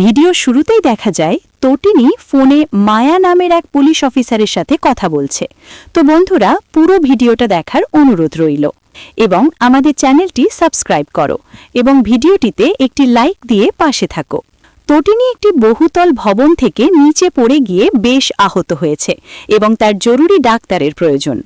Video শুরুতেই দেখা যায়, তটিনী ফোনে মায়া নামের এক পুলিশ অফিসারের সাথে কথা বলছে। তো বন্ধুরা, পুরো ভিডিওটা দেখার অনুরোধ রইল। এবং আমাদের চ্যানেলটি সাবস্ক্রাইব করো এবং ভিডিওটিতে একটি লাইক দিয়ে পাশে থাকো। তটিনী একটি বহুতল ভবন থেকে নিচে পড়ে গিয়ে বেশ আহত হয়েছে এবং তার জরুরি ডাক্তারের প্রয়োজন।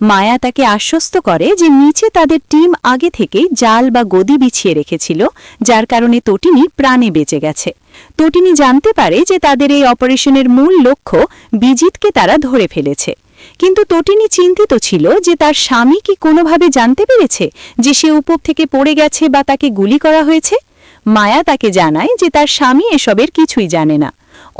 মায়া তাকে আশ্বস্ত করে যে নিচে তাদের টিম আগে থেকেই জাল বা গদি বিছিয়ে রেখেছিল, যার কারণে তটিনী প্রাণে বেঁচে গেছে। তটিনী জানতে পারে যে তাদের এই অপারেশনের মূল লক্ষ্য বিজিতকে তারা ধরে ফেলেছে। কিন্তু তটিনী চিন্তিত ছিল যে তার স্বামী কি কোনোভাবে জানতে পেরেছে যে সে উপর থেকে পড়ে গেছে বা তাকে গুলি করা হয়েছে? মায়া তাকে জানায় যে তার স্বামী এসবের কিছুই জানে না।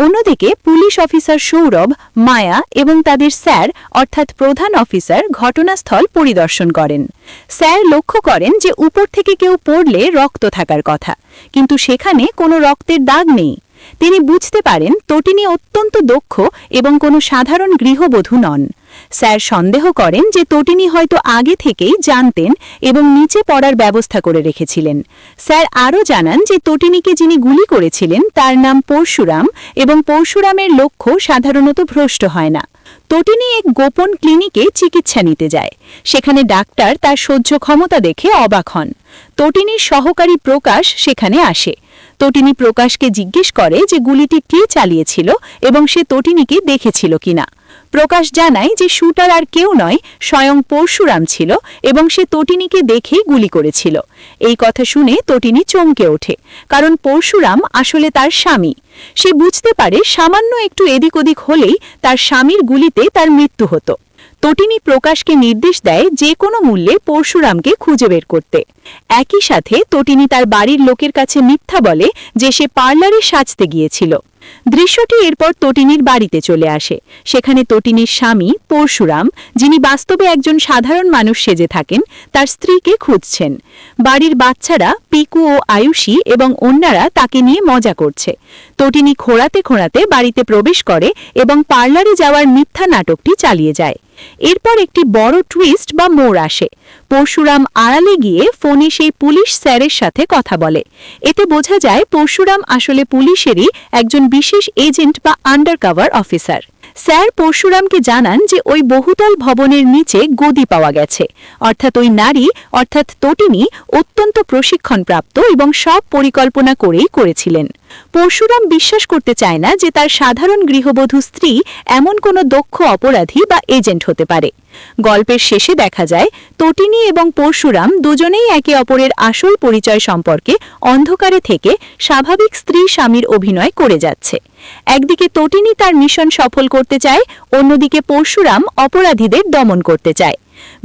অন্যদিকে পুলিশ অফিসার সৌরভ, মায়া এবং তাদের স্যার অর্থাৎ প্রধান অফিসার ঘটনাস্থল পরিদর্শন করেন। স্যার লক্ষ্য করেন যে উপর থেকে কেউ পড়লে রক্ত থাকার কথা, কিন্তু সেখানে কোনো রক্তের দাগ নেই। তিনি বুঝতে পারেন, তটিনী অত্যন্ত দক্ষ এবং কোনো সাধারণ গৃহবধূ নন। স্যার সন্দেহ করেন যে তটিনী হয়তো আগে থেকেই জানতেন এবং নিচে পড়ার ব্যবস্থা করে রেখেছিলেন। স্যার আরও জানান যে তটিনীকে যিনি গুলি করেছিলেন, তার নাম পরশুরাম এবং পরশুরামের লক্ষ্য সাধারণত ভ্রষ্ট হয় না। তটিনী এক গোপন ক্লিনিকে চিকিৎসা নিতে যায়। সেখানে ডাক্তার তার সহ্য ক্ষমতা দেখে অবাক হন। তটিনীর সহকারী প্রকাশ সেখানে আসে। তটিনী প্রকাশকে জিজ্ঞেস করে যে গুলিটি কে চালিয়েছিল এবং সে তটিনীকে দেখেছিল কিনা। প্রকাশ জানায় যে শুটার আর কেউ নয়, স্বয়ং পরশুরাম ছিল এবং সে তটিনীকে দেখেই গুলি করেছিল। এই কথা শুনে তটিনী চমকে ওঠে, কারণ পরশুরাম আসলে তার স্বামী। সে বুঝতে পারে সামান্য একটু এদিক ওদিক হলেই তার স্বামীর গুলিতে তার মৃত্যু হতো। তটিনী প্রকাশকে নির্দেশ দেয় যে কোনো মূল্যে পরশুরামকে খুঁজে বের করতে। একই সাথে তটিনী তার বাড়ির লোকের কাছে মিথ্যা বলে যে সে পার্লারে সাজতে গিয়েছিল। দৃশ্যটি এরপর তটিনীর বাড়িতে চলে আসে। সেখানে তটিনীর স্বামী পরশুরাম, যিনি বাস্তবে একজন সাধারণ মানুষ সেজে থাকেন, তার স্ত্রীকে খুঁজছেন। বাড়ির বাচ্চারা পিকু ও আয়ুষী এবং অন্যরা তাকে নিয়ে মজা করছে। তটিনী খোঁড়াতে খোঁড়াতে বাড়িতে প্রবেশ করে এবং পার্লারে যাওয়ার মিথ্যা নাটকটি চালিয়ে যায়। এরপর একটি বড় টুইস্ট বা মোড় আসে। পরশুরাম আড়ালে গিয়ে ফোনে সেই পুলিশ স্যারের সাথে কথা বলে। এতে বোঝা যায় পরশুরাম আসলে পুলিশেরই একজন বিশেষ এজেন্ট বা আন্ডারকভার অফিসার স্যার পরশুরামকে জানান যে ওই বহুতল ভবনের নিচে গদি পাওয়া গেছে। অর্থাৎ ওই নারী, অর্থাৎ তটিনী, অত্যন্ত প্রশিক্ষণপ্রাপ্ত এবং সব পরিকল্পনা করেই করেছিলেন। পরশুরাম বিশ্বাস করতে চায় না যে তার সাধারণ গৃহবধূ স্ত্রী এমন কোনো দক্ষ অপরাধী বা এজেন্ট হতে পারে। গল্পের শেষে দেখা যায়, তটিনী এবং পরশুরাম দুজনেই একে অপরের আসল পরিচয় সম্পর্কে অন্ধকারে থেকে স্বাভাবিক স্ত্রী স্বামীর অভিনয় করে যাচ্ছে। একদিকে তটিনী তার মিশন সফল করতে চায়, অন্যদিকে পরশুরাম অপরাধীদের দমন করতে চায়।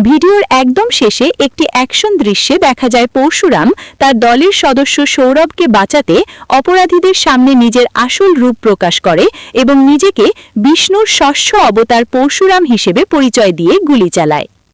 ভিডিওর একদম শেষে একটি অ্যাকশন দৃশ্যে দেখা যায় পরশুরাম তার দলের সদস্য সৌরভকে বাঁচাতে অপরাধীদের সামনে নিজের আসল রূপ প্রকাশ করে এবং নিজেকে বিষ্ণুর ষষ্ঠ অবতার পরশুরাম হিসেবে পরিচয় দিয়ে গুলি চালায়।